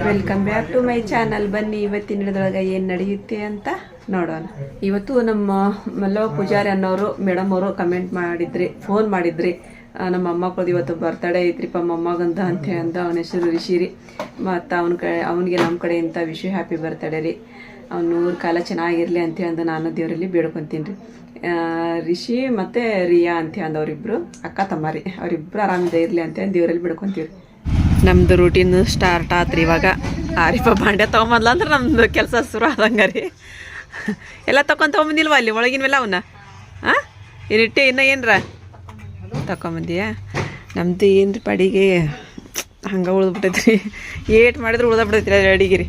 Welcome back to my channel ಬನ್ನಿ, ಇವತ್ತಿನ ಹಿಡಿದೊಳಗೆ ಏನು ನಡೆಯುತ್ತೆ ಅಂತ ನೋಡೋಣ. ಇವತ್ತು ನಮ್ಮ ಮಲ್ಲವ ಪೂಜಾರಿ ಅನ್ನೋರು ಮೇಡಮ್ ಅವರು ಕಮೆಂಟ್ ಮಾಡಿದ್ರಿ ಫೋನ್ ಮಾಡಿದ್ರಿ ನಮ್ಮ ಕೂಡ ಇವತ್ತು ಬರ್ತಡೇ ಐತ್ರಿಪ್ಪ, ಮೊಮ್ಮಗಂದ ಅಂತ ಅಂದ. ಅವನ ಹೆಸರು ರಿಷಿರಿ. ಮತ್ತು ಅವನ ಕಡೆ, ಅವನಿಗೆ ನಮ್ಮ ಕಡೆಯಿಂದ ವಿಶು ಹ್ಯಾಪಿ ಬರ್ತಡೇ ರೀ. ಅವ್ನು ನೂರು ಕಾಲ ಚೆನ್ನಾಗಿರಲಿ ಅಂತ ನಾನು ದೇವರಲ್ಲಿ ಬೇಡ್ಕೊತೀನಿ. ರೀ ರಿಷಿ ಮತ್ತು ರಿಯಾ ಅಂತ ಅವರಿಬ್ಬರು ಅಕ್ಕ ತಮ್ಮ ರೀ. ಅವರಿಬ್ಬರು ಆರಾಮಿಂದ ಇರಲಿ ಅಂತ ದೇವರಲ್ಲಿ ಬೇಡ್ಕೊತೀವಿ ನಮ್ದು ರೂಟೀನ್ ಸ್ಟಾರ್ಟ್ ಆತ್ರಿ ಇವಾಗ. ಆರಿಪ ಬಾಂಡೆ ತೊಗೊಂಬಲ್ಲ ಅಂದ್ರೆ ನಮ್ದು ಕೆಲಸ ಶುರು ಆದಂಗೆ ರೀ. ಎಲ್ಲ ತಗೊಂಡ್ ತೊಗೊಂಬಂದಿಲ್ವ ಅಲ್ಲಿ? ಒಳಗಿನವೆಲ್ಲ ಅವನ್ನ ಹಾಂ ಏನಿಟ್ಟೆ ಇನ್ನ ಏನರ? ತಗೊಂಬಂದಿಯಾ ನಮ್ಮದು ಏನು ರೀ ಪಡಿಗೆ ಹಂಗೆ ಉಳ್ದ್ಬಿಟ್ಟೈತ್ರಿ. ಏಟ್ ಮಾಡಿದ್ರೆ ಉಳ್ದ ಬಿಡೈತ್ರಿ ಅದು ಅಡಿಗೆ ರೀ.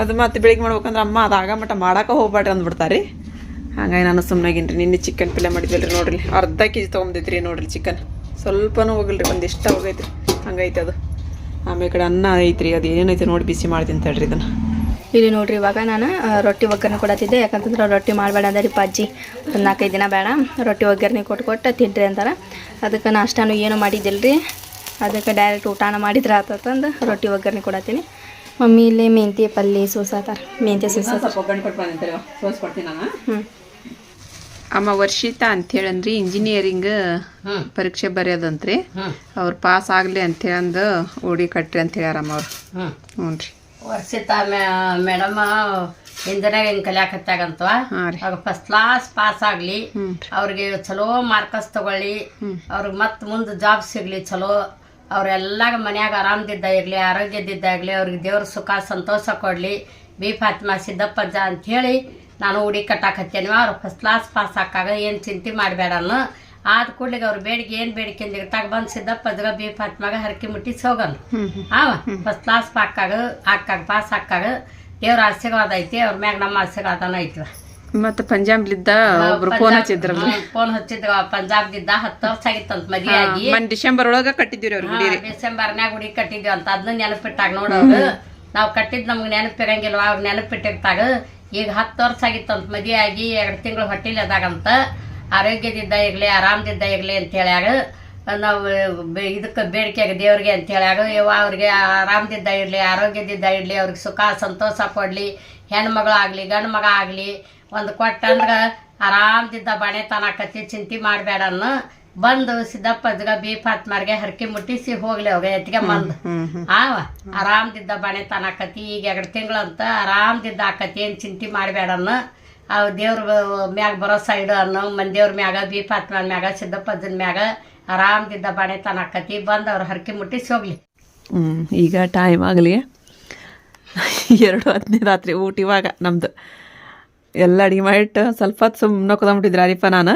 ಅದು ಮತ್ತೆ ಬೆಳಿಗ್ಗೆ ಮಾಡ್ಬೇಕಂದ್ರೆ ಅಮ್ಮ ಅದು ಆಗ ಮಟ್ಟ ಮಾಡಕ್ಕೆ ಹೋಗ್ಬೇಡ್ರಿ ಅಂದ್ಬಿಡ್ತಾರೆ ರೀ. ಹಂಗಾಗಿ ನಾನು ಸುಮ್ಮನಾಗಿನ್ರಿ ನಿನ್ನೆ ಚಿಕನ್ ಪಲ್ಯ ಮಾಡಿದ್ವಲ್ರಿ ನೋಡ್ರಿ. ಅರ್ಧ ಕೆ ಜಿ ತೊಗೊಂಬೈತ್ರಿ ನೋಡ್ರಿ ಚಿಕನ್ ಸ್ವಲ್ಪನೂ ಹೋಗಿಲ್ರಿ, ಒಂದಿಷ್ಟ ಹೋಗೈತ್ರಿ. ಹಂಗೈತೆ ಅದು. ಆಮೇಲೆ ಕಡೆ ಅನ್ನ ಐತ್ರಿ ಅದು ಏನೈತೆ ನೋಡಿ ಬಿಸಿ ಮಾಡ್ತೀನಿ ತಡ್ರಿ ಇದನ್ನು. ಇಲ್ಲಿ ನೋಡ್ರಿ ಇವಾಗ ನಾನು ರೊಟ್ಟಿ ಒಗ್ಗರಣೆ ಕೊಡತ್ತಿದ್ದೆ ಯಾಕಂತಂದ್ರೆ ರೊಟ್ಟಿ ಮಾಡಬೇಡ ಅಂದಾರಿಪ್ಪ ಅಜ್ಜಿ ಒಂದು ನಾಲ್ಕೈದು ದಿನ ಬೇಡ. ರೊಟ್ಟಿ ಒಗ್ಗರಣೆ ಕೊಟ್ಟು ಕೊಟ್ಟು ತಿನ್ರಿ ಅಂತಾರೆ. ಅದಕ್ಕೆ ನಾಷ್ಟಾನು ಏನು ಮಾಡಿದ್ದಿಲ್ರಿ. ಅದಕ್ಕೆ ಡೈರೆಕ್ಟ್ ಊಟನ ಮಾಡಿದ್ರೆ ಆತಂದು ರೊಟ್ಟಿ ಒಗ್ಗರಣೆ ಕೊಡತ್ತೀನಿ ಮಮ್ಮಿ ಇಲ್ಲಿ ಮೆಂತ್ಯ ಪಲ್ಯ ಸೋಸಾತಾರ. ಮೆಂತ್ಯ ಸೋಸ ಒಗ್ಗರಣೆ ಕೊಟ್ಟು ಬಂದಿರ್ತಾರೆ ಸೋಸ್ಕೊಡ್ತೀನಿ ನಾನು. ಹ್ಞೂ ಅಮ್ಮ ವರ್ಷಿತಾ ಹೇಳಂದ್ರಿ ಇಂಜಿನಿಯರಿಂಗ್ ಪರೀಕ್ಷೆ ಬರೆಯೋದಂತ್ರಿ. ಅವ್ರು ಪಾಸ್ ಆಗಲಿ ಅಂತೇಳಂದು ಓಡಿ ಕಟ್ರಿ ಅಂತ ಹೇಳ್ಯಾರಮ್ಮ ಅವ್ರು ಹ್ಞೂ ರೀ ವರ್ಷಿತ ಮೇಡಮ್ ಇಂಜಿನಿಯರಿಂಗ್ ಕಲಿಯಾಕತ್ತಾಗಂತವ ಹಾಂ ರೀ. ಅವಾಗ ಫಸ್ಟ್ ಕ್ಲಾಸ್ ಪಾಸ್ ಆಗ್ಲಿ ಅವ್ರಿಗೆ ಚಲೋ ಮಾರ್ಕಸ್ ತಗೊಳ್ಳಿ ಅವ್ರಿಗೆ ಮತ್ತೆ ಮುಂದೆ ಜಾಬ್ ಸಿಗ್ಲಿ ಚಲೋ ಅವ್ರೆಲ್ಲಾಗ ಮನ್ಯಾಗ ಆರಾಮದಿದ್ದ ಇರ್ಲಿ ಆರೋಗ್ಯದಿದ್ದಾಗ್ಲಿ ಅವ್ರಿಗೆ ದೇವ್ರ ಸುಖ ಸಂತೋಷ ಕೊಡ್ಲಿ. ಬಿ ಸಿದ್ದಪ್ಪ ಸಿದ್ದಪ್ಪಜ್ಜ ಅಂತ ಹೇಳಿ ನಾನು ಉಡಿ ಕಟ್ಟಾಕತ್ತೇನೆ ಅವ್ರು ಫಸ್ಟ್ ಕ್ಲಾಸ್ ಪಾಸ್ ಹಾಕಾಗ ಏನು ಚಿಂತೆ ಮಾಡಬೇಡನು ಆದ ಕೂಡ್ಲಿಗೆ ಅವ್ರ ಬೇಡಿಗೆ ಏನು ಬೇಡಿಕೆ ತಗ ಬಂದು ಅದ್ರ ಬಿ ಫಾತಿಮಾಗ ಹರಕೆ ಮುಟ್ಟಿಸಿ ಹೋಗಲ್ಲ ಅವ ಫಸ್ಟ್ ಕ್ಲಾಸ್ ಹಾಕಾಗ ಹಾಕಾಗ ಪಾಸ್ ಹಾಕಾಗ ದೇವ್ರ ಆಶೀರ್ವಾದ ಐತಿ ಅವ್ರ ಮ್ಯಾಗ ನಮ್ಮ ಆಶೀರ್ವಾದನ ಐತಿ ಮತ್ತೆ ಪಂಜಾಬ್ಲಿದ್ದ ಒಬ್ರು ಫೋನ್ ಹಚ್ಚಿದ್ರಲ್ಲ ಫೋನ್ ಹಚ್ಚಿದ್ರ ಪಂಜಾಬ್ಲಿದ್ದ ಹತ್ತು ವರ್ಷ ಆಗಿತ್ತಂತ ಮದ್ವೆ ಆಗಿ ಡಿಸೆಂಬರ್ ಒಳಗ ಕಟ್ಟಿದ್ವಿ ಅವ್ರ ಡಿಸೆಂಬರ್ ಡಿಸೆಂಬರ್ನ್ಯಾಗ ಗುಡಿ ಕಟ್ಟಿದ್ವಿ ಅಂತ. ಅದನ್ನ ನೆನಪಿಟ್ಟಾಗ ನೋಡೋರು ನಾವು ಕಟ್ಟಿದ್ ನಮ್ಗೆ ನೆನಪಿರಂಗಿಲ್ವ? ಅವ್ರ ನೆನಪಿಟ್ಟಿರ್ತಾಗ ಈಗ ಹತ್ತು ವರ್ಷ ಆಗಿತ್ತಂತ ಮದುವೆ ಆಗಿ ಎರಡು ತಿಂಗಳು ಹೊಟ್ಟಿಲದಾಗಂತ ಅದಾಗಂತ. ಆರೋಗ್ಯದಿದ್ದ ಆರಾಮದಿಂದ ಇರ್ಲಿ ಅಂತ ಹೇಳ್ಯಾಗ, ನಾವು ಇದಕ್ಕೆ ಬೇಡಿಕೆಗೆ ದೇವ್ರಿಗೆ ಅಂತ ಹೇಳ್ಯಾಗ ಅವ್ರಿಗೆ ಆರಾಮದಿದ್ದ ಇರಲಿ ಆರೋಗ್ಯದಿಂದ ಇರಲಿ, ಅವ್ರಿಗೆ ಸುಖ, ಸಂತೋಷ ಕೊಡಲಿ ಹೆಣ್ಮಗಳಾಗಲಿ ಗಂಡು ಮಗ ಆಗಲಿ, ಒಂದು ಕೊಟ್ಟಂದ್ರೆ ಆರಾಮದಿದ್ದ ಬಾಣೆ ತನಕತ್ತಿ ಚಿಂತೆ ಮಾಡಬೇಡನ್ನು ಬಂದು ಸಿದ್ದಪ್ಪಜ್ಗ ಬಿ ಫಾತ್ಮಾರ್ಗೆ ಹರಕೆ ಮುಟ್ಟಿಸಿ ಹೋಗ್ಲಿ ಅವಾಗ ಎತ್ತಿಗೆ ಬಂದು ಆವ ಆರಾಮದಿದ್ದ ಬಾಣೆ ತನಕತಿ ಈಗ ಎರಡು ತಿಂಗಳಂತ ಆರಾಮದಿದ್ದ ಆಕತಿ ಏನು ಚಿಂತೆ ಮಾಡಬೇಡನ್ನು ಅವು ದೇವ್ರ ಮ್ಯಾಗ ಬರೋ ಇಡು ಅನ್ನೋ. ಮಂದಿಯವ್ರ ಮ್ಯಾಗ ಬಿ ಫಾತ್ಮಾರ್ ಮ್ಯಾಗ ಸಿದ್ದಪ್ಪಜ್ಜನ ಮ್ಯಾಗ ಆರಾಮದಿದ್ದ ಬಾಣೆ ತನಕತಿ ಬಂದು ಅವ್ರ ಹರಕೆ ಮುಟ್ಟಿಸಿ ಹೋಗ್ಲಿ. ಹ್ಮ್ ಈಗ ಟೈಮ್ ಆಗಲಿ. ಎರಡು ಹದಿನೈದು ರಾತ್ರಿ ಊಟ ಇವಾಗ ನಮ್ದು. ಎಲ್ಲ ಅಡಿಗೆ ಮಾಡಿಟ್ಟು ಸ್ವಲ್ಪ ಹೊತ್ತು ಸುಮ್ಮನೆ ಕುದಂಬಿಟ್ಟಿದ್ರಿ ಅರಿಪ ನಾನು.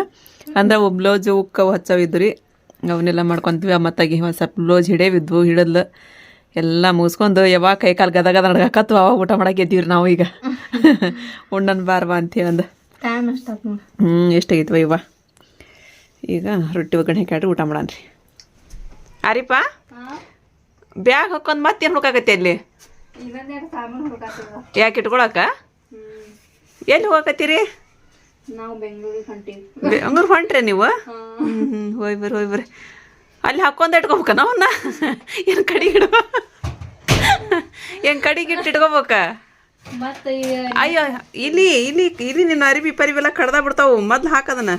ಅಂದ್ರೆ ಒಬ್ಬ ಬ್ಲೌಸ್ ಉಕ್ಕ ಹಚ್ಚವಿದ್ದು ರೀ ಅವನ್ನೆಲ್ಲ ಮಾಡ್ಕೊಂತೀವಿ. ಮತ್ತಾಗಿ ಒಂದು ಸ್ವಲ್ಪ ಬ್ಲೌಸ್ ಹಿಡೇವಿದ್ವು ಹಿಡಿದ್ಲು. ಎಲ್ಲ ಮುಗಿಸ್ಕೊಂಡು ಯಾವಾಗ ಕೈ ಕಾಲು ಗದಗದ ಗದ ನಡ್ಕತ್ತು ಅವಾಗ ಊಟ ಮಾಡಕ್ಕೆ ಎದ್ದೀವ್ರಿ ನಾವು ಈಗ. ಉಣ್ಣನ್ ಬಾರ್ವಾ ಅಂತೇಳಿ ಅಂದ ಹ್ಞೂ ಎಷ್ಟಾಗಿತ್ತು ಇವ ಈಗ ರೊಟ್ಟಿ ಒಗ್ಗರಣೆ ಹಾಕಿ ಊಟ ಮಾಡನ್ರಿ. ಅರಿಪ ಬ್ಯಾಗ್ ಹಾಕೊಂಡ್ ಏನು ಹುಡುಕಾಗತ್ತೆ ಅಲ್ಲಿ? ಯಾಕೆ ಇಟ್ಕೊಳಕ? ಎಲ್ಲಿ ಹೋಗಕತ್ತೀರಿ? ನಾವು ಬೆಂಗಳೂರಿಗೆ ಹೊಂಟೀವಿ. ಬೆಂಗ್ಳೂರು ಹೊಂಟ್ರೆ ನೀವು? ಹ್ಞೂ ಹ್ಞೂ ಹೋಯ್ ಬರ್ರಿ ಹೋಯ್ ಬರ್ರಿ ಅಲ್ಲಿ ಹಾಕೊಂಡ್ ಇಟ್ಕೋಬೇಕ ನಾವನ್ನ? ಏನು ಕಡಿಗೆ ಇಡುವ ಏನು ಕಡಿಗೆ ಇಟ್ಟು ಇಟ್ಕೋಬೇಕ? ಮತ್ತೆ ಅಯ್ಯೋ ಇಲ್ಲಿ ಇಲ್ಲಿ ಇಲ್ಲಿ ನಿನ್ನ ಅರಿವಿ ಪರಿವೆಲ್ಲ ಕಡ್ದ ಬಿಡ್ತಾವು. ಮೊದ್ಲು ಹಾಕದನ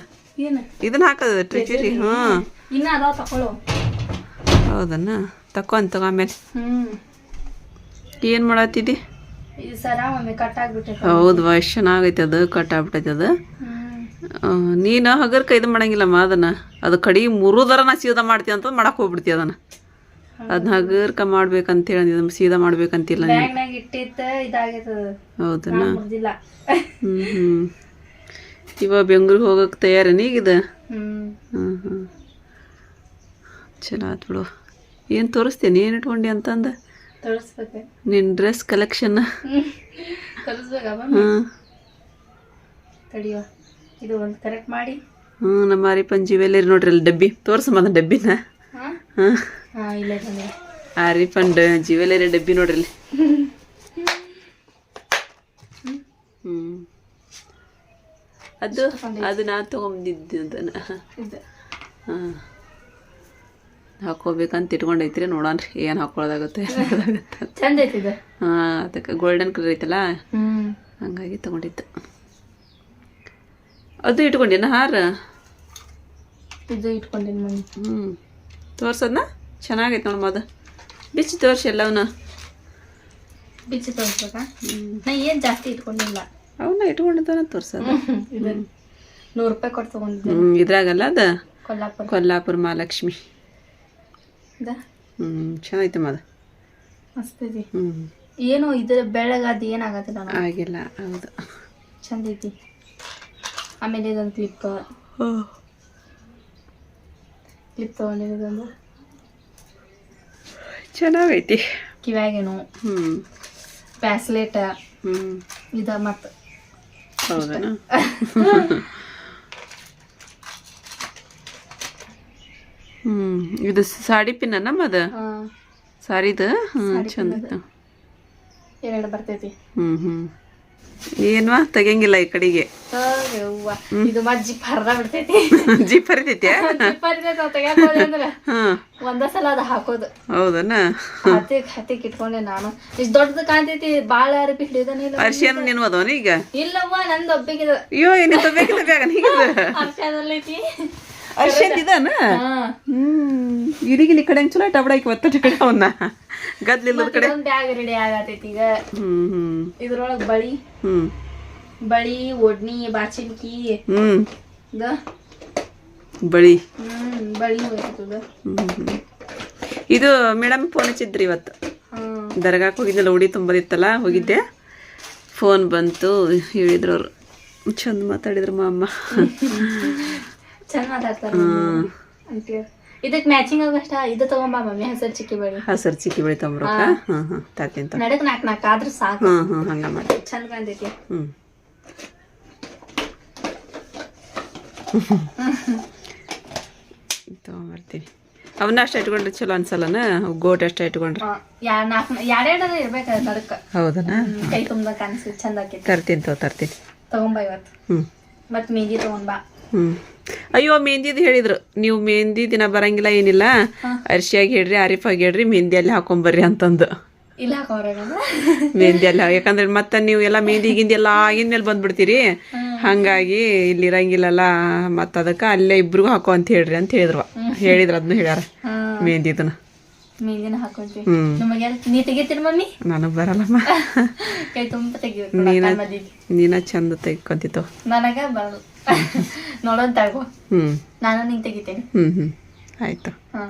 ಇದನ್ನ ಹಾಕದ ಟ್ರಿಚುರಿ ತಕೊಳ್ಳು ಹೌದನ್ನ? ತಕೊಂತ ಏನ್ ಆಮೇಲೆ. ಏನು ಮಾಡತ್ತಿದ್ದಿ ಹೌದು ಎಷ್ಟು ಚೆನ್ನಾಗೈತೆ ಅದು ಕಟ್ ಆಗ್ಬಿಟ್ಟೈತೆ ಅದು. ನೀನು ಹಗರ್ ಇದು ಮಾಡಂಗಿಲ್ಲಮ್ಮ ಅದನ್ನು. ಅದು ಕಡಿ ಮುರುದರ ನಾ ಸೀದಾ ಮಾಡ್ತೀವಿ ಅಂತ ಮಾಡಕ್ಕೆ ಹೋಗ್ಬಿಡ್ತಿ ಅದನ್ನು. ಅದನ್ನ ಹಗರ್ಕ ಮಾಡ್ಬೇಕಂತೇಳಿ ಹೇಳಿ ಸೀದಾ ಮಾಡ್ಬೇಕಂತಿಲ್ಲ ಮುರ್ದಿಲ್ಲ. ಹ್ಞೂ ಹ್ಞೂ ಇವಾಗ ಬೆಂಗ್ಳೂರಿಗೆ ಹೋಗಕ್ಕೆ ತಯಾರೇನು ಈಗ ಇದು ಹ್ಮ್. ಹ್ಞೂ ಹ್ಞೂ ಚಲೋ ಬಿಡು. ಏನು ತೋರಿಸ್ತೀನಿ ಏನು ಇಟ್ಕೊಂಡಿ ಅಂತಂದು? ನಿನ್ನ ಡ್ರೆಸ್ ಕಲೆಕ್ಷನ್? ಹಾಂ. ಇದು ಒಂದು ಕರೆಕ್ಟ್ ಮಾಡಿ. ಹ್ಞೂ ನಮ್ಮ ಆರಿಪನ್ ಜ್ಯುವೆಲ್ಲರಿ ನೋಡ್ರಿ ಅಲ್ಲಿ ಡಬ್ಬಿ. ತೋರ್ಸಮ್ಮ ಅದನ್ನ ಡಬ್ಬಿನ. ಹಾ? ಇಲ್ಲ ಆರಿಪನ್ ಜ್ಯುವೆಲ್ಲರಿ ಡಬ್ಬಿ ನೋಡ್ರಿ ಅಲ್ಲಿ ಹ್ಞೂ. ಅದು ಅದು ನಾ ತೊಗೊಂಬಂದಿದ್ದು ಹಾಂ. ಹಾಕೋಬೇಕಂತ ಇಟ್ಕೊಂಡೈತ್ರಿ ನೋಡೋಣ್ರಿ ಏನು ಹಾಕೊಳ್ಳೋದಾಗುತ್ತೆ ಚಂದ ಹಾಂ ಅದಕ್ಕೆ ಗೋಲ್ಡನ್ ಕಲರ್ ಐತಲ್ಲ? ಹಂಗಾಗಿ ತಗೊಂಡಿತ್ತು ಅದು ಇಟ್ಕೊಂಡಿನ ಹಾರ? ಇದು ಇಟ್ಕೊಂಡಿನ ಮಮ್ಮಿ. ಹ್ಞೂ ತೋರ್ಸದ್ನ? ಚೆನ್ನಾಗೈತೆ ನೋಡಮ್ಮ ಅದು ಬಿಚ್ಚಿ ತೋರ್ಸಿ ಎಲ್ಲವನ್ನ ಬಿಚ್ಚಿ ತೋರಿಸ್ಬೇಕಾ? ನಾ ಏನು ಜಾಸ್ತಿ ಇಟ್ಕೊಂಡಿಲ್ಲ. ಅವನ್ನ ಇಟ್ಕೊಂಡಿದ್ದಾನ ತೋರ್ಸೋದು. ನೂರು ರೂಪಾಯಿ ಕೊಟ್ಟು ತೊಗೊಂಡು ಹ್ಞೂ ಇದ್ರಾಗಲ್ಲ ಅದು? ಕೊಲ್ಲಾಪುರ. ಕೊಲ್ಲಾಪುರ ಮಹಾಲಕ್ಷ್ಮಿ. ಹ್ಞೂ ಚೆನ್ನಾಗೈತಮ್ಮ ಅದು ಮಸ್ತಿದೆ ಹ್ಞೂ ಏನು ಇದ್ರ ಬೆಳಗಾದ ಏನಾಗತ್ತಿಲ್ಲ ನಾನು. ಆಗಿಲ್ಲ ಹೌದು. ಚಂದ ಐತಿ. ಆಮೇಲೆ ಇದೊಂದು ಕ್ಲಿಪ್ ಕ್ಲಿಪ್ ತಗೊಂಡಿನಿ ಇದೊಂದು ಚೆನ್ನಾಗೈತಿ. ಕಿವ್ಯಾಗೇನು. ಹ್ಞೂ ಬ್ಯಾಸ್ಲೇಟ ಹ್ಞೂ ಇದ ಮತ್ತು ಹೌದಾ ಹ್ಞೂ ಇದು ಸಾಡಿ ಪಿನ್ನ ನಮ್ಮದು ಸಾರಿದು? ಹ್ಞೂ ಚಂದ. ಎರಡು ಬರ್ತೈತಿ. ಹ್ಞೂ ಹ್ಞೂ ಏನ್ವಾ? ತೆಗಿಯಂಗಿಲ್ಲ ಈ ಕಡೆಗೆ. ಇದು ಮಜ್ಜಿ ಪರ್ದ ಬಿಡ್ತೈತಿ. ಜಿ ಪರಿತೈತಿ ಒಂದ ಸಲ ಅದ ಹಾಕೋದು. ಹೌದನ? ಹತ್ತಿಗೆ ಹತ್ತಿಗ್ ಇಟ್ಕೊಂಡೆ ನಾನು. ಇಷ್ಟ ದೊಡ್ಡದು ಕಾಣ್ತೈತಿ ಬಾಳ ಅರಬಿ ಹಿಡಿದನಿಲ್ಲ ಅರ್ಶಿಯನ್ ನಿನ್ ಅದವನ ಈಗ? ಇಲ್ಲವ್ವ ನಂದು ಒಬ್ಬಿಗಿದ ಅಯ್ಯೋ ಏನಿತ್ತು? ಅರ್ಶಿಯನ್ ಇದಾನ ಹ್ಮ್. ಇರಿಗಿಲಿ ಕಡೆ ಚಲೋ ಐಟ ಬಿಡಾಕಿ ಒತ್ತಟ ಕಡೆ ಅವನ್ನ. ಗದ್ಲಿಲ್ಲದ ಕಡೆ. ಬ್ಯಾಗ್ ರೆಡಿ ಆಗತೈತಿ ಈಗ. ಹ್ಮ್ ಹ್ಮ್. ಇದ್ರೊಳಗ್ ಬಳಿ. ಹ್ಮ್. ಬಳಿ ಒಡ್ನಿ ಬಾಚಿನ್ಕಿ. ಹ್ಮ್. ಇದ ಬಳಿ. ಹ್ಮ್ ಬಳಿ ಹೋಯ್ತದ. ಇದು ಮೇಡಮ್ ಫೋನ್ ಹಚ್ಚಿದ್ರಿ ಇವತ್ತು. ಹ್ಮ್ ದರ್ಗಾಕ್ ಹೋಗಿದ್ದೆಲ್ಲ ಉಡಿ ತುಂಬದಿತ್ತಲ್ಲ ಹೋಗಿದ್ದೆ. ಫೋನ್ ಬಂತು ಹೇಳಿದ್ರು ಅವ್ರು. ಚಂದ ಮಾತಾಡಿದ್ರು ಮಾ ಅಮ್ಮ ಚಂದ ಮಾತಾಡ್ತಾರ ಇದಕ್ ಮ್ಯಾಚಿಂಗ್ ಆಗಷ್ಟ? ಇದು ತಗೊಂಬಾ ಮಮ್ಮಿ ಹಸರ್ ಚಿಕ್ಕಿ ಬಳಿ. ಹಸರ್ ಚಿಕ್ಕಿ ಬೆಳಿ ತಂಬ್ರಕ್ಕ ಹಾ. ಹಾ. ನಡಕ್ ನಾಕ್ ನಾಕ್ ಆದ್ರ ಸಾಕು. ಹ್ಮ್ ಹ್ಮ್ ಹಂಗ ಮಾಡಿ. ಚಂದ ಬಂದೈತಿ. ಹ್ಮ್. ತಗೊಂಬರ್ತೀನಿ. ಅವನ್ನ ಅಷ್ಟ ಇಟ್ಕೊಂಡ್ರೆ ಚಲೋ ಅನ್ಸಲ್ಲನ? ಗೋಟ್ ಅಷ್ಟ ಇಟ್ಕೊಂಡ್ರೆ. ಎರಡೆರಡರ ಇರ್ಬೇಕ ನಡಕ ಹೌದನ? ಕೈ ತುಂಬ ಕಾಣಿಸಿ ಚಂದ ಆಕೈತಿ. ತರ್ತೀನಿ ತರ್ತೀನಿ. ತಗೊಂಬಾ ಇವತ್ತು. ಹ್ಮ್. ಮತ್ ತಗೊಂಡ್ ತಗೊಂಬಾ ಹ್ಞೂ ಅಯ್ಯೋ ಮೆಹಂದಿದು ಹೇಳಿದ್ರು. ನೀವು ಮೆಹಂದಿ ದಿನ ಬರಂಗಿಲ್ಲ ಏನಿಲ್ಲ. ಅರ್ಶಿಯಾಗಿ ಹೇಳ್ರಿ ಆರಿಫಾಗಿ ಹೇಳ್ರಿ ಮೆಹಂದಿ ಅಲ್ಲಿ ಹಾಕೊಂಬರ್ರಿ ಅಂತಂದು. ಮೆಹಂದಿ ಅಲ್ಲಿ ಯಾಕಂದ್ರೆ ಮತ್ತೆ ನೀವು ಎಲ್ಲ ಮೆಹಂದಿ ಗಿಂದಿ ಎಲ್ಲ ಆಗಿನ ಮೇಲೆ ಬಂದ್ಬಿಡ್ತೀರಿ ಹಂಗಾಗಿ ಇಲ್ಲಿ ಇರಂಗಿಲ್ಲಲ್ಲ ಮತ್ತ ಅದಕ್ಕ ಅಲ್ಲೇ ಇಬ್ರಿಗೂ ಹಾಕೋ ಅಂತ ಹೇಳ್ರಿ ಅಂತ ಹೇಳಿದ್ರು. ಹೇಳಿದ್ರು ಅದನ್ನ ಹೇಳ್ಯಾರ ಮೆಹಂದಿ ಇದನ್ನ ನನಗೆ ಬರಲ್ಲಮ್ಮ ನೀನ ಚಂದ ತೆಗ್ಕೊಂತಿತ್ತು. ನೋಡೋನ್ ತಗೋ. ಹ್ಞೂ ನಾನು ನಿಂಗೆ ತೆಗಿತೇನೆ. ಹ್ಞೂ ಹ್ಞೂ ಆಯ್ತು. ಹಾ.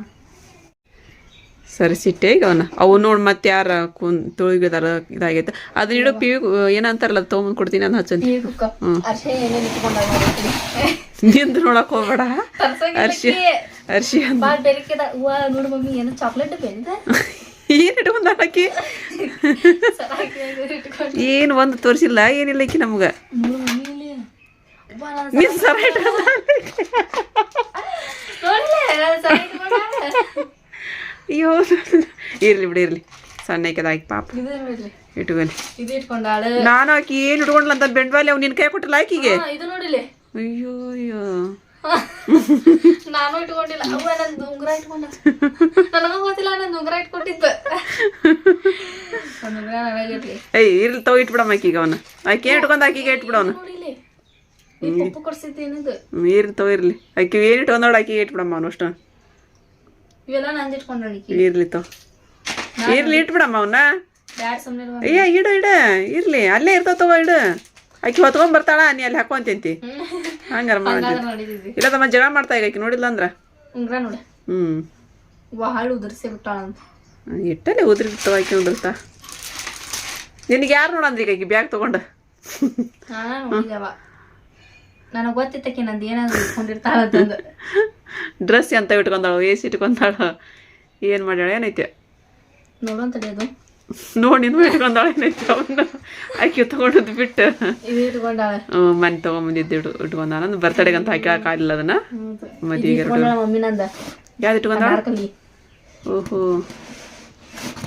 ಸರಿ ಸಿಟ್ಟೆ ಈಗ ಅವನ. ಅವು ನೋಡಿ ಮತ್ತೆ ಯಾರ ಕುನ್ ತುಳಿಗಿದಾರ ಇದಾಗೈತೆ. ಅದನ್ನ ಇಡೋ ಪಿ ಏನಂತಾರಲ್ಲ ತೊಗೊಂಬಂದು ಕೊಡ್ತೀನಿ ಅದನ್ನ ಹಚ್ಚಂತ. ಇಟ್ಕೊಂಡಾಗ ನಿಂದು ನೋಡಕ್ ಹೋಗ್ಬೇಡ. ಅರ್ಶಿ ಅರ್ಶಿ ಅಂತ ನೋಡು ಮಮ್ಮಿ ಏನು ಚಾಕ್ಲೇಟ್ ಬೆಂದ. ಏನು ಇಟ್ಕೊಂಡ್ ಒಂದು ತೋರಿಸಿಲ್ಲ ಏನಿಲ್ಲ ಈಕಿ ನಮ್ಗೆ. ಸರಿ ಇಟ್ಕೊಂಡಾಗ. ಅಯ್ಯೋ ಇರ್ಲಿ ಬಿಡಿ ಇರ್ಲಿ ಸಣ್ಣ ಆಕಿ ಪಾಪ ಇದು ನೋಡ್ರಿ ಇಟ್ಕೊನಿ ಇದು ಇಟ್ಕೊಂಡಾಳು ನಾನು ಆಕಿ ಏನು ಇಟ್ಕೊಂಡ್ಲ ಅಂತ ಬೆಂಡ್ವಾಲಿ ಅವ್ನು ನಿನ್ ಕೈ ಕೊಟ್ಟಿಲ್ಲ ಆಕಿಗೆ ಹಾ, ಇದು ನೋಡಿಲಿ ಅಯ್ಯೋ ಅಯ್ಯೋ ನಾನು ಇಟ್ಕೊಂಡಿಲ್ಲ ಅವ್ವ ನಂದು ಉಂಗುರ ಇಟ್ಕೊಂಡ ನನಗ ಗೊತ್ತಿಲ್ಲ ನಂದು ಉಂಗುರ ಇಟ್ಕೊಂಡಿದ್ದ ನನ್ನ ಉಂಗುರ ನನಗಿರ್ಲಿ ಏಯ್ ಇರ್ಲಿ ತಗೋ ಇಟ್ಬಿಡಮ್ಮ ಆಕಿಗೆ ಅವನ ಆಕಿ ಏನು ಇಟ್ಕೊಂಡ್ ಆಕಿಗೆ ಇಟ್ಬಿಡ ಅವನು ನೋಡಿಲಿ ಈ ಪಪ್ಪು ಕೊಡ್ಸಿದ್ದೇನಿದು ಇರ್ಲಿ ತಗೋ ಇರ್ಲಿ. ಆಕಿ ಏನು ಇಟ್ಕೊಂಡೋಳು ಆಕಿಗೆ ಇಟ್ಬಿಡಮ್ಮ ಅವನು ಅಷ್ಟು ಇವೆಲ್ಲ ಇರ್ಲಿ ತೋ ಇರ್ಲಿ ಇಟ್ಬಿಡಮ್ಮ ಅವನ್ನ ಅಯ್ಯ ಇಡು ಇಡ. ಇರ್ಲಿ ಅಲ್ಲೇ ಇರ್ತಾವ ತಗೋ ಇಡು. ಆಕಿ ಹೊತ್ಕೊಂಡ್ ಬರ್ತಾಳ ನೀ ಅಲ್ಲಿ ಹಾಕೊಂತಂತಿ ಹಂಗಾರ ಇಲ್ಲದಮ್ಮ ಇಲ್ಲ ತಮ್ಮ ಜಗಳ ಮಾಡ್ತಾ ಈಗ ಆಕಿ ನೋಡಿಲ್ಲ ಅಂದ್ರ? ನೋಡ. ಹ್ಮ್. ಬಹಳ ಉದುರ್ಸಿ ಬಿಟ್ಟಾಳ ಅಂತ. ಇಟ್ಟಲ್ಲಿ ಉದ್ರಿರ್ತಾವ ಆಕಿ ಉದ್ರಿರ್ತಾ ನಿನಗೆ ಯಾರು ನೋಡಂದ್ರಿ ಈಗ ಆಕಿ ಬ್ಯಾಗ್ ತಗೊಂಡ್? ನನಗೆ ಗೊತ್ತಿತ್ತಕ್ಕೆ ನಂದು ಏನಾದ್ರು ಇಟ್ಕೊಂಡಿರ್ತಾಳ ಅಂತಂದು. ಡ್ರೆಸ್ ಅಂತ ಇಟ್ಕೊಂಡಾಳು ಸಿ ಇಟ್ಕೊಂತಾಳು ಏನು ಮಾಡ್ಯಾಳ ಏನೈತೆ? ನೋಡೋನ್ ಅದು. ನೋಡಿ ನೀನು ಇಟ್ಕೊಂಡಾಳ ಏನೈತೆ ಅವನ್ನ ಆಕೆ ತಗೊಂಡದ್ದು ಬಿಟ್ಟು. ಇದು ಇಟ್ಕೊಂಡಾಳ. ಮನೆ ತಗೊಂಬಂದಿದ್ದು ಇಟ್ಟು ಇಟ್ಕೊಂಡಾಳ. ನಂದು ಬರ್ತಡೆಗೆ ಅಂತ ಹಾಕಿಲ್ಲ ಅದನ್ನ. ಹೌದು. ಮದ್ವೆಗೆ ಮಮ್ಮಿ ನಂದ ಯಾವ್ದು ಇಟ್ಕೊಂಡಾಳ? ಓಹೋ.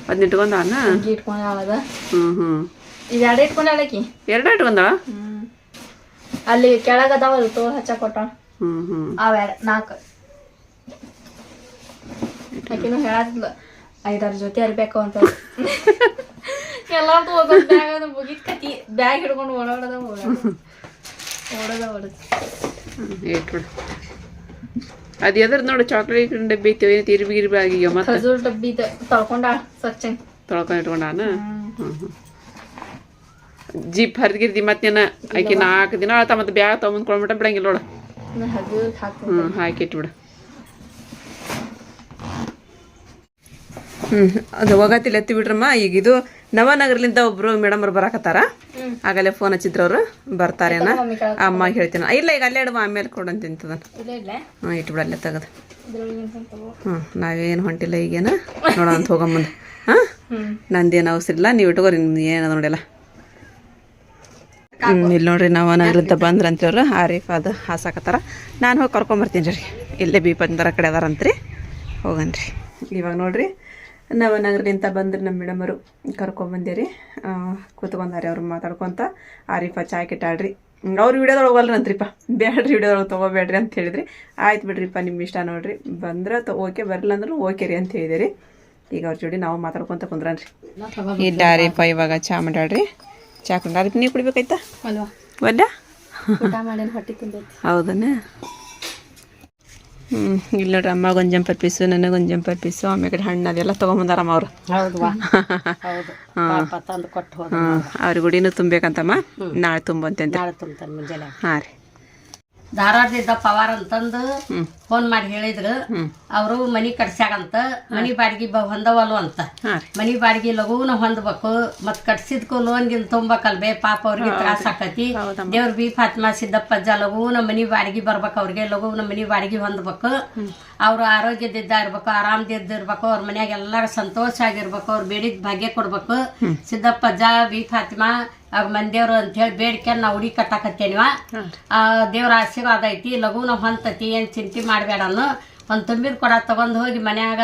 ಅದನ್ನ ಇಟ್ಕೊಂಡಾನ ಅಂಗಿ ಇಟ್ಕೊಂಡಾಳ ಹ್ಞೂ ಹ್ಞೂ ಇದು ಎರಡೇ ಇಟ್ಕೊಂಡಾಳಕಿ ಎರಡ ಇಟ್ಕೊಂಡಾಳ? ಹ್ಮ್. ಅಲ್ಲಿ ಕೆಳಗದಾವಲ್ಲ ತೋ ಹಚ್ಚ ಕೊಟ್ಟ ಹ್ಞೂ ಹ್ಞೂ ಅವೆರಡು ನಾಲ್ಕು. ಆಕಿನೂ ಹೇಳಿದ್ಲು ಐದಾರು ಜೊತೆ ಅರ್ಬೇಕು ಅಂತ. ಎಲ್ಲಾರ್ದು ಒಂದೊಂದು ಬ್ಯಾಗ್ ಅದು ಮುಗಿದ ಕತಿ. ಬ್ಯಾಗ್ ಹಿಡ್ಕೊಂಡು ಓಡಾಡದ ಓಡೋದ ಓಡೋದ. ಇಟ್ಬಿಡು ಅದು ಎದ್ರ ನೋಡು ಚಾಕ್ಲೇಟ್ ಡಬ್ಬಿ ಐತಿ ಏನು ತಿರ್ಬಿ ಗಿರ್ಬಿ ಆಗೀಗ ಮತ್ತೆ? ಖಜೂರ್ ಡಬ್ಬಿ ತೊಳ್ಕೊಂಡ ಸ್ವಚ್ಛ ತೊಳ್ಕೊಂಡು ಇಟ್ಕೊಂಡಾನ? ಜೀಪ್ ಹರಿದಿರ್ದಿ ಮತ್ತೇನ ಆಕೆ ನಾಲ್ಕು ದಿನ ಆಳ್ತಾ ಮತ್ತೆ ಬ್ಯಾಗ್ ತೊಗೊಂಡ್ ಕೊಡ್ಬಿಟ್ಟ ಬಿಡಂಗಿಲ್ಲ ನೋಡು. ಹ್ಞೂ ಹಾಕಿ ಇಟ್ಬಿಡು ಹ್ಞೂ ಅದು ಹೋಗತ್ತಿಲ್ಲ ಎತ್ತಿ ಬಿಡ್ರಮ್ಮ ಈಗ ಇದು ನವನಗರಲಿಂದ ಒಬ್ರು ಮೇಡಮ್ ಅವ್ರು ಬರಾಕತ್ತಾರ. ಆಗಲೇ ಫೋನ್ ಹಚ್ಚಿದ್ರು ಅವ್ರು. ಬರ್ತಾರೇನ ಅಮ್ಮ ಹೇಳ್ತೀನಿ. ಇಲ್ಲ ಈಗ ಅಲ್ಲೇ ಇಡುವ ಆಮೇಲೆ ಕೊಡಂತ ಇಲ್ಲ ಹ್ಞೂ ಇಟ್ಬಿಡು ಅಲ್ಲೇ ತೆಗೆದು. ಹ್ಞೂ ನಾವೇನು ಹೊಂಟಿಲ್ಲ ಈಗೇನ? ನೋಡೋಣ ಅಂತ ಹೋಗಂಬಂದು ಹಾಂ? ನಂದೇನು ಅವಸರ ಇಲ್ಲ ನೀವು ಇಟ್ಕೋರಿ ನಿಮ್ದು ಏನದ ನೋಡಿಲ್ಲ. ಇಲ್ಲಿ ನೋಡ್ರಿ ನಾವು ನಗರದಿಂದ ಬಂದ್ರ ಅಂತೀವ್ರ? ಆರೀಫ್ ಅದು ಹಾಸಾಕತ್ತಾರ. ನಾನು ಹೋಗಿ ಕರ್ಕೊಂಬರ್ತೀನಿ ರೀ ಇಲ್ಲೇ ಬೀಪಂದರ ಕಡೆ ಅದಾರಂತ್ರಿ ಹೋಗನ್ರಿ. ಇವಾಗ ನೋಡ್ರಿ ನವನಗರದಿಂದ ಬಂದ್ರಿ ನಮ್ಮ ಮೇಡಮರು ಕರ್ಕೊಂಬಂದಿರಿ ಕೂತ್ಕೊಂಡಾರಿ ಅವ್ರು ಮಾತಾಡ್ಕೊಂತ. ಆರೀಫ ಚಾಯ್ ಕಿಟ್ಟಾಡ್ರಿ ಅವ್ರು ವಿಡಿಯೋದೊಳಗೆ ಹೋಗಲ್ರಂತ್ರಿಪ್ಪ ಬೇಡ್ರಿ ವಿಡಿಯೋದೊಳಗೆ ತೊಗೋಬೇಡ್ರಿ ಅಂತ ಹೇಳಿದ್ರಿ. ಆಯ್ತು ಬಿಡ್ರಿಪ್ಪ ನಿಮ್ಮ ಇಷ್ಟ ನೋಡ್ರಿ. ಬಂದ್ರೆ ತೊ ಓಕೆ ಬರಲ್ಲ ಅಂದ್ರೂ ಓಕೆ ರೀ ಅಂತ ಹೇಳಿದಿರಿ. ಈಗ ಅವ್ರ ಜೋಡಿ ನಾವು ಮಾತಾಡ್ಕೊಂತ ಕುಂದ್ರನ್ರಿ. ಇದ್ದಾರಿಪ್ಪ ಇವಾಗ ಚಾ ಮಾಡ್ಯಾಳ್ರಿ. ಚಾ ಅದಕ್ಕೆ ನೀವು ಕುಡಿಬೇಕಾಯ್ತಾ? ಅಲ್ವಾ? ಒಡ್ಡ ಊಟ ಮಾಡೇನು ಹೊಟ್ಟಿ ತುಂಬೈತಿ? ಹೌದನ? ಹ್ಞೂ ಇಲ್ಲಿ ನೋಡ್ರಿ ಅಮ್ಮಗೊಂದು ಜಂಪರ್ ಪೀಸು ನನಗೊಂದು ಜಂಪರ್ ಪೀಸು ಆಮೇಲೆ ಹಣ್ಣು ಅದೆಲ್ಲ ತೊಗೊಂಬಂದಾರಮ್ಮ ಅವ್ರು. ಹಾಂ. ಅವ್ರ ಗುಡಿನೂ ತುಂಬಬೇಕಂತಮ್ಮ ನಾಳೆ ತುಂಬಂತೆ ಮುಂಜಾನೆ. ಹಾಂ ರೀ. ಧಾರವಾಡದಿಂದ ಪವಾರ್ ಅಂತಂದು. ಫೋನ್ ಮಾಡಿ ಹೇಳಿದ್ರು. ಅವರು ಮನಿ ಕಟ್ಸ್ಯಾಗಂತ ಮನಿ ಬಾಡಿಗೆ ಹೊಂದವಲ್ವ ಅಂತ. ಮನಿ ಬಾಡಿಗೆ ಲಘುನ ಹೊಂದ್ಬೇಕು. ಮತ್ ಕಟ್ಸಿದ್ಕು ಲೋನ್ ಗಿನ್ ತುಂಬಕಲ್ಬೇ. ಪಾಪ ಅವ್ರಿಗೆ ತ್ರಾಸ ಆಕತಿ. ದೇವ್ರ ಬಿ ಫಾತ್ಮಾ ಸಿದ್ದಪ್ಪಜ್ಜ ಲಘುನ ಮನಿ ಬಾಡಿಗೆ ಬರ್ಬೇಕು. ಅವ್ರಿಗೆ ಲಘುನ ಮನಿ ಬಾಡಿಗೆ ಹೊಂದ್ಬೇಕು. ಅವ್ರು ಆರೋಗ್ಯದಿದ್ದ ಇರ್ಬೇಕು ಆರಾಮದಿದ್ದ ಇರ್ಬೇಕು ಅವ್ರ ಮನ್ಯಾಗ ಎಲ್ಲಾರು ಸಂತೋಷ ಆಗಿರ್ಬೇಕು ಅವ್ರ ಬೇಡಿದ ಭಾಗ್ಯ ಕೊಡ್ಬೇಕು. ಸಿದ್ದಪ್ಪಜ್ಜ ಬಿ ಫಾತಿಮಾ ಅವ್ರ ಮಂದೇವ್ರು ಅಂತ ಹೇಳಿ ಬೇಡಿಕೆ ನಾವು ಉಡಿ ಕಟ್ಟಾಕತ್ತೇನಿವ. ಆ ದೇವ್ರ ಆಶೀರ್ವಾದ ಐತಿ ಲಘುನ ಹೊಂತತಿ ಏನ್ ಚಿಂತೆ ಮಾಡ್ಬೇಡನು ಒಂದ್ ತುಂಬಿದ ಕೊಡ ತಗೊಂಡ್ ಹೋಗಿ ಮನ್ಯಾಗ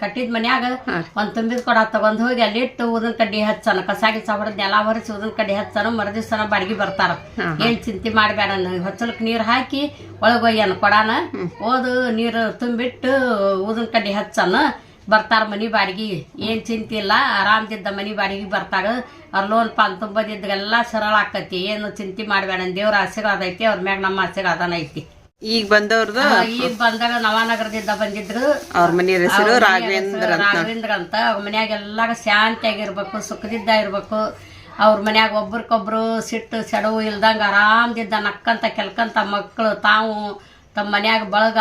ಕಟ್ಟಿದ ಮನ್ಯಾಗ ಒಂದ್ ತುಂಬಿದ ಕೊಡ ತಗೊಂಡ್ ಹೋಗಿ ಅಲ್ಲಿ ಇಟ್ಟು ಊದನ್ ಕಡ್ಡಿ ಹಚ್ಚನ. ಕಸಾಗಿ ಹೊಡೆದ್ ನೆಲ ಹೊರಿಸಿ ಊದಿನ ಕಡ್ಡಿ ಹಚ್ಚನ ಮರದಿವ್ಸನ ಬಾಡಿಗೆ ಬರ್ತಾರ. ಏನ್ ಚಿಂತೆ ಮಾಡ್ಬೇಡ ಹೊಚ್ಚಲಕ್ ನೀರ್ ಹಾಕಿ ಒಳಗೊಯ್ಯನ ಕೊಡಾನ. ಓದು ನೀರು ತುಂಬಿಟ್ಟು ಊದನ್ ಕಡ್ಡಿ ಹಚ್ಚನ. ಬರ್ತಾರ ಮನಿ ಬಾಡಿಗೆ. ಏನ್ ಚಿಂತೆ ಇಲ್ಲ ಆರಾಮದಿದ್ದ ಮನಿ ಬಾಡಿಗೆ ಬರ್ತಾರ. ಅವ್ರ ಲೋನ್ ಪಾನ್ ತುಂಬದಿದ್ದೆಲ್ಲ ಸರಳ ಆಕತಿ. ಏನು ಚಿಂತೆ ಮಾಡ್ಬೇಡ ದೇವ್ರ ಆಶೀರ್ವಾದ ಐತಿ ಅವ್ರ ಮ್ಯಾಗ ನಮ್ಮ ಆಶೀರ್ವಾದನ ಐತಿ. ಈಗ ಬಂದವ್ರದ್ದು ಆ, ಈಗ ಬಂದಾಗ ನವಾನಗರದಿಂದ ಬಂದಿದ್ರು. ಅವ್ರ ಮನೆ ಹೆಸರು ರಾಘವೇಂದ್ರ ಅಂತ. ಅವ್ರ ಮನ್ಯಾಗ ಎಲ್ಲಾರ ಶಾಂತಿಯಾಗಿರ್ಬೇಕು ಸುಖದಿದ್ದ ಇರ್ಬೇಕು. ಅವ್ರ ಮನ್ಯಾಗ ಒಬ್ರಿಗೊಬ್ರು ಸಿಟ್ಟು ಸೆಡವು ಇಲ್ದಂಗ ಆರಾಮದಿದ್ದ ನಕ್ಕಂತ ಕೆಲ್ಕಂತ ಮಕ್ಕಳು ತಾವು ತಮ್ಮ ಮನ್ಯಾಗ ಬಳಗ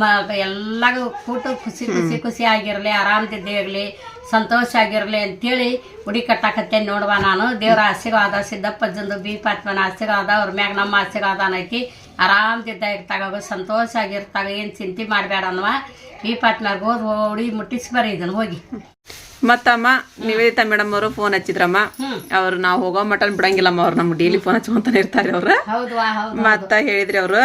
ಮ ಎಲ್ಲಾಗೂ ಕೂಟು ಖುಷಿ ಖುಷಿ ಖುಷಿ ಆಗಿರಲಿ ಆರಾಮದಿದ್ದ ಇರಲಿ ಸಂತೋಷ ಆಗಿರಲಿ ಅಂತೇಳಿ ಉಡಿ ಕಟ್ಟಾಕತ್ತೇನೆ ನೋಡುವ ನಾನು. ದೇವ್ರ ಆಶೀರ್ವಾದ ಸಿದ್ದಪ್ಪಜ್ಜಂದು ಬಿ ಪಾತ್ಮನ ಆಶೀರ್ವಾದ ಅವ್ರ ಮ್ಯಾಗ ನಮ್ಮ ಆಶೀರ್ವಾದ ಐತಿ ಆರಾಮದಿದ್ದ ಇರ್ತಾಗ ಸಂತೋಷ ಆಗಿರ್ತಾಗ ಏನು ಚಿಂತೆ ಮಾಡಬೇಡ ಅನ್ನುವ. ಬಿ ಪಾತ್ಮ್ಯಾಗ ಹೋದ್ ಉಡಿ ಮುಟ್ಟಿಸಿ ಬರ್ರಿ ಇದನ್ನು ಹೋಗಿ. ಮತ್ತಮ್ಮ ನಿವೇದಿತಾ ಮೇಡಮ್ ಅವರು ಫೋನ್ ಹಚ್ಚಿದ್ರಮ್ಮ. ಅವ್ರು ನಾವು ಹೋಗೋ ಮಟನ್ ಬಿಡಂಗಿಲ್ಲಮ್ಮ ಅವ್ರು ನಮ್ಗೆ ಡೈಲಿ ಫೋನ್ ಹಚ್ಕೊಂತಾನೆ ಇರ್ತಾರೆ ಅವ್ರು. ಮತ್ತ ಹೇಳಿದ್ರಿ ಅವ್ರು.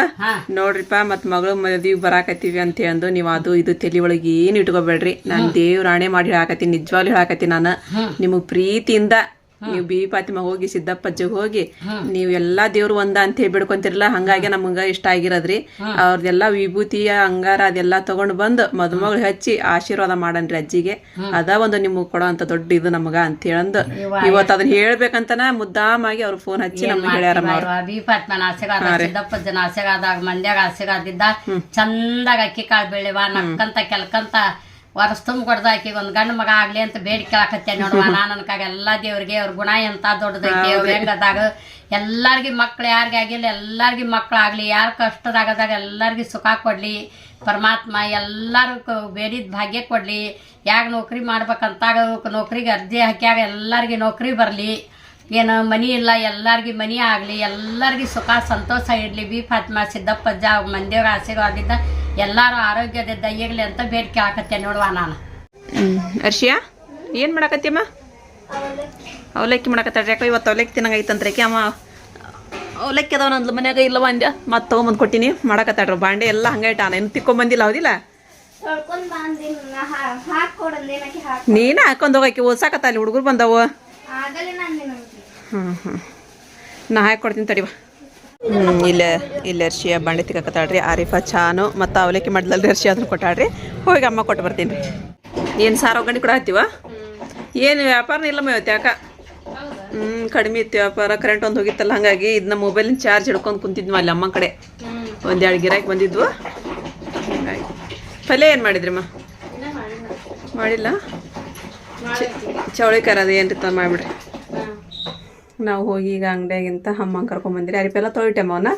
ನೋಡ್ರಿಪ್ಪ ಮತ್ ಮಗಳು ಮದುವೆ ಬರಾಕತ್ತೀವಿ ಅಂತ ಅಂದು ನೀವು ಅದು ಇದು ತಲೆ ಒಳಗೆ ಏನು ಇಟ್ಕೋಬೇಡ್ರಿ. ನಾನು ದೇವ್ರಾಣೆ ಮಾಡಿ ಹೇಳಾಕತ್ತೀನಿ ನಿಜವಾಗ್ಲೂ ಹೇಳಾಕತ್ತೀನಿ ನಾನು. ನಿಮಗೆ ಪ್ರೀತಿಯಿಂದ ನೀವು ಬಿ ಪಾತಿಮ ಹೋಗಿ ಸಿದ್ದಪ್ಪಜ್ಜಿಗೆ ಹೋಗಿ ನೀವು ಎಲ್ಲಾ ದೇವ್ರು ಒಂದ ಅಂತ ಹೇಳಿ ಬಿಡ್ಕೊಂತಿರಲ್ಲ ಹಂಗಾಗಿ ನಮ್ಗ ಇಷ್ಟ ಆಗಿರೋದ್ರಿ. ಅವ್ರದೆಲ್ಲಾ ವಿಭೂತಿಯ ಅಂಗಾರ ಅದೆಲ್ಲ ತಗೊಂಡ್ ಬಂದು ಮದುಮಗಳು ಹಚ್ಚಿ ಆಶೀರ್ವಾದ ಮಾಡನ್ರಿ ಅಜ್ಜಿಗೆ. ಅದ ಒಂದು ನಿಮ್ಗೆ ಕೊಡೋ ಅಂತ ದೊಡ್ಡ ಇದು ನಮಗ ಅಂತ ಹೇಳಂದು ಇವತ್ತು ಅದನ್ನ ಹೇಳ್ಬೇಕಂತನ ಮುದ್ದಾಮಾಗಿ ಅವ್ರ ಫೋನ್ ಹಚ್ಚಿ ನಮ್ಗೆ ಹೇಳ್ಯಾರ ಬಿ ಪಾತ್ಮನ ಆಸೆಗಾದ ಸಿದ್ದಪ್ಪಜ್ಜನ ಆಸೆಗಾದಾಗ ಮಂಡ್ಯಾಗ ಆಸೆಗಾದಿದ್ದ ಚಂದಾಗ ಅಕ್ಕಿ ಕಾಳು ಬೆಳೆವ ನಕ್ಕಂತ ಕೆಲ್ಕಂತ ವರ್ಷ ತುಂಬ ಕೊಡ್ದ ಆಕಿಗೆ ಒಂದ್ ಗಂಡು ಮಗ ಆಗಲಿ ಅಂತ ಬೇಡಿಕೆ ನೋಡುವ ನಾನು ಅನ್ಕಾಗ ಎಲ್ಲಾ ದೇವ್ರಿಗೆ ಅವ್ರ ಗುಣ ಎಂತ ದೊಡ್ಡದೈತಿ ಅವ್ರ ಹೆಂಗದಾಗ. ಎಲ್ಲಾರ್ಗಿ ಮಕ್ಳು ಯಾರಿಗೆ ಆಗಿಲ್ಲ ಎಲ್ಲಾರ್ಗಿ ಮಕ್ಕಳಾಗಲಿ ಯಾರ ಕಷ್ಟದಾಗದಾಗ ಎಲ್ಲರಿಗೂ ಸುಖ ಕೊಡಲಿ ಪರಮಾತ್ಮ ಎಲ್ಲಾರು ಕ- ಬೇಡಿದ ಭಾಗ್ಯ ಕೊಡ್ಲಿ. ಯಾಕೆ ನೌಕರಿ ಮಾಡ್ಬೇಕಂತಾಗ ನೌಕರಿಗೆ ಅರ್ಜಿ ಹಾಕ್ಯಾಗ ಎಲ್ಲಾರ್ಗಿ ನೌಕರಿ ಬರ್ಲಿ. ಏನು ಮನಿ ಇಲ್ಲ ಎಲ್ಲರಿಗೂ ಮನಿ ಆಗಲಿ ಎಲ್ಲರಿಗೂ ಸುಖ ಸಂತೋಷ ಇರಲಿ ಬಿ ಫಾತ್ಮ ಸಿದ್ದಪ್ಪಜ್ಜ ಮಂದಿಯವ್ರ ಆಶೀರ್ವಾದಿಂದ ಎಲ್ಲಾರು ಆರೋಗ್ಯದ ಈಗಲಿ ಅಂತ ಬೇಡಿಕೆ ಹಾಕತ್ತೆ ನೋಡುವ ನಾನು. ಹ್ಮ್. ಅರ್ಷಿಯಾ ಏನ್ ಮಾಡಕತ್ತಿಯಮ್ಮ? ಅವಲಕ್ಕಿ ಮಾಡಾಕತ್ತಾಳ್ರಿ ಯಾಕೋ ಇವತ್ತು ಅವಲಕ್ಕಿ ತಿನ್ನಂಗೈತಂತ್ರಿ ಯಾಕೆ ಅಮ್ಮ? ಅವಲಕ್ಕಿ ಅದಾವ ನಂದು ಮನ್ಯಾಗ ಇಲ್ಲವ ಅಂದ್ಯ? ಮತ್ತೆ ತೊಗೊಂಬಂದು ಕೊಟ್ಟಿನಿ ಮಾಡಕತ್ತಾಡ್ರ ಬಾಂಡೆ ಎಲ್ಲ ಹಂಗ ಇಟ್ಟಾನ ಏನು ತಿಕ್ಕೊಂಬಂದಿಲ್ಲ ಹೌದಿಲ್ಲ? ನೀನ ಹಾಕೊಂಡು ಹೋಗಕ್ಕೆ ಓದ್ಸಾಕತ್ತ ಅಲ್ಲಿ ಹುಡುಗರು ಬಂದವು? ಹ್ಮ್ ಹ್ಞೂ ಹ್ಞೂ ನಾ ಹಾಕಿ ಕೊಡ್ತೀನಿ ತಡಿವಾ ಹ್ಮ್, ಇಲ್ಲೇ, ಇಲ್ಲಿ ಅರ್ಶಿ ಬಾಂಡೆ ತಿಕ್ಕತ್ತಾಳ್ರಿ ಆರಿಫಾ, ಚಾನು ಮತ್ತು ಅವಲಕ್ಕಿ ಮಾಡ್ಲಲ್ರಿ ಅರ್ಶಿ ಅದನ್ನು ಕೊಟ್ಟಾಳ್ರಿ. ಹೋಗಿ ಅಮ್ಮ ಕೊಟ್ಟು ಬರ್ತೀನಿ ರೀ. ಏನು ಸಾರು ಒಗ್ಗರಣೆ ಕೂಡ ಹತ್ತೀವ ಏನು ವ್ಯಾಪಾರ ಇಲ್ಲಮ್ಮ ಇವತ್ತು ಯಾಕ? ಹ್ಞೂ ಕಡಿಮೆ ಇತ್ತು ವ್ಯಾಪಾರ. ಕರೆಂಟ್ ಒಂದು ಹೋಗಿತ್ತಲ್ಲ, ಹಾಗಾಗಿ ಇದನ್ನ ಮೊಬೈಲಿನ ಚಾರ್ಜ್ ಹಿಡ್ಕೊಂಡು ಕುಂತಿದ್ವಿ ಅಲ್ಲಿ ಅಮ್ಮ ಕಡೆ. ಒಂದೆರಡು ಗಿರಾಕಿ ಬಂದಿದ್ವು. ಪಲ್ಯ ಏನು ಮಾಡಿದ್ರಿಮ್ಮ? ಮಾಡಿಲ್ಲ? ಚೌಳಿಕಾರ ಅದು ಏನು ರೀ ಮಾಡಿಬಿಡ್ರಿ. ನಾವು ಹೋಗಿ ಈಗ ಅಂಗಡಿಯಾಗಿಂತ ಅಮ್ಮ ಕರ್ಕೊಂಬಂದಿರಿ ಅರಿಪೆಲ್ಲ ತೊಳಿಟಮ್ಮ ಅವನ?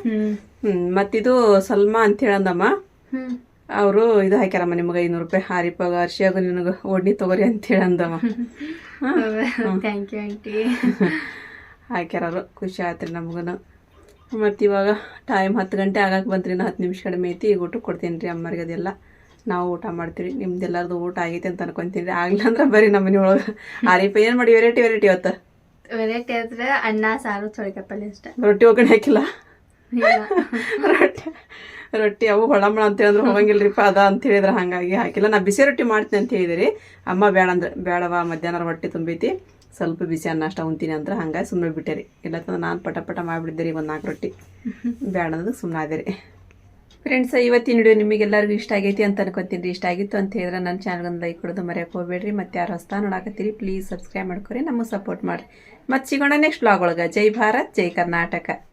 ಹ್ಮ್. ಮತ್ತಿದು ಸಲ್ಮಾ ಅಂತ ಹೇಳಂದಮ್ಮ. ಅವರು ಇದು ಹಾಕ್ಯಾರಮ್ಮ ನಿಮಗೆ ಐನೂರು ರೂಪಾಯಿ. ಹಾರಿಪಾಗ ಅರ್ಶಿಯಾಗ ನಿನಗ ಒಡ್ನಿ ತಗೋರಿ ಅಂತ ಹೇಳಂದಮ್ಮ. ಥ್ಯಾಂಕ್ ಯು ಆಂಟಿ ಹಾಕ್ಯಾರರು ಖುಷಿ ಆಯ್ತು ರೀ ನಮಗೂ ಮತ್ತು ಇವಾಗ ಟೈಮ್ ಹತ್ತು ಗಂಟೆ ಆಗಕ್ಕೆ ಬಂತ್ರಿ. ನಾ ಹತ್ತು ನಿಮಿಷ ಕಡಿಮೆ ಐತಿ. ಈಗ ಊಟಕ್ಕೆ ಕೊಡ್ತೀನಿ ರೀ ಅಮ್ಮರಿಗೆ ಅದೆಲ್ಲ. ನಾವು ಊಟ ಮಾಡ್ತೀವಿ ನಿಮ್ದೆಲ್ಲರದು ಊಟ ಆಗೈತೆ ಅಂತ ಅನ್ಕೊಂತೀನಿ ರೀ ಆಗ್ಲಿಲ್ಲ ಅಂದ್ರೆ ಬರೀ ನಮ್ಮ ಮನೆ ಒಳಗೆ ಆರಿಪ ಏನು ಮಾಡಿ ವೆರೈಟಿ ವೆರೈಟಿ ಇವತ್ತು? ವೆರೈಟಿ ಆದ್ರೆ ಅನ್ನ ಸಾರು ಚೌಳಿಕಾಯಿ ಪಲ್ಯ ಅಷ್ಟೇ. ರೊಟ್ಟಿ ಒಗ್ಗರಣೆ ಹಾಕಿಲ್ಲ? ರೊಟ್ಟಿ ರೊಟ್ಟಿ ಅವು ಹೊಳಮಳ ಅಂತ ಹೇಳಿದ್ರೆ ಹೋಗಂಗಿಲ್ರಿಪ್ಪ ಅದ ಅಂತ ಹೇಳಿದ್ರೆ ಹಾಗಾಗಿ ಹಾಕಿಲ್ಲ. ನಾ ಬಿಸಿ ರೊಟ್ಟಿ ಮಾಡ್ತೀನಿ ಅಂತ ಹೇಳಿದಿರಿ. ಅಮ್ಮ ಬೇಡ ಅಂದ್ರೆ ಬೇಡವಾ ಮಧ್ಯಾಹ್ನ ರೊಟ್ಟಿ ತುಂಬೈತಿ. ಸ್ವಲ್ಪ ಬಿಸಿ ಅನ್ನ ಅಷ್ಟ ಉಂತೀನಿ ಅಂದ್ರೆ ಹಂಗಾಗಿ ಸುಮ್ಮನೆ ಬಿಟ್ಟೆ ರೀ ಇಲ್ಲತ್ತಂದ್ರೆ ನಾನು ಪಟ ಪಟ ಮಾಡಿಬಿಟ್ಟಿದ್ದೆ ರೀ ಒಂದು ನಾಲ್ಕು ರೊಟ್ಟಿ. ಬೇಡ ಅನ್ನೋದು ಸುಮ್ಮನೆ ರೀ ಫ್ರೆಂಡ್ಸ್ ಇವತ್ತಿನ ವಿಡಿಯೋ ನಿಮಗೆಲ್ಲರಿಗೂ ಇಷ್ಟ ಆಗೈತಿ ಅಂತ ಅನ್ಕೊಂತೀನಿ ಇಷ್ಟ ಆಗಿತ್ತು ಅಂತ ಹೇಳಿದ್ರೆ ನನ್ನ ಚಾನಲ್ಗೊಂದು ಲೈಕ್ ಕೊಡೋದು ಮರೆಯೋಕೆ ಹೋಗ್ಬೇಡ್ರಿ. ಮತ್ತೆ ಯಾರು ಹೊಸ್ತಾ ನೋಡಾಕತ್ತೀರಿ ಪ್ಲೀಸ್ ಸಬ್ಸ್ಕ್ರೈಬ್ ಮಾಡ್ಕೊರಿ. ನಮಗೆ ಸಪೋರ್ಟ್ ಮಾಡಿರಿ. ಮತ್ತೆ ಸಿಗೋಣ ನೆಕ್ಸ್ಟ್ ಬ್ಲಾಗ್ ಒಳಗೆ. ಜೈ ಭಾರತ್ ಜೈ ಕರ್ನಾಟಕ.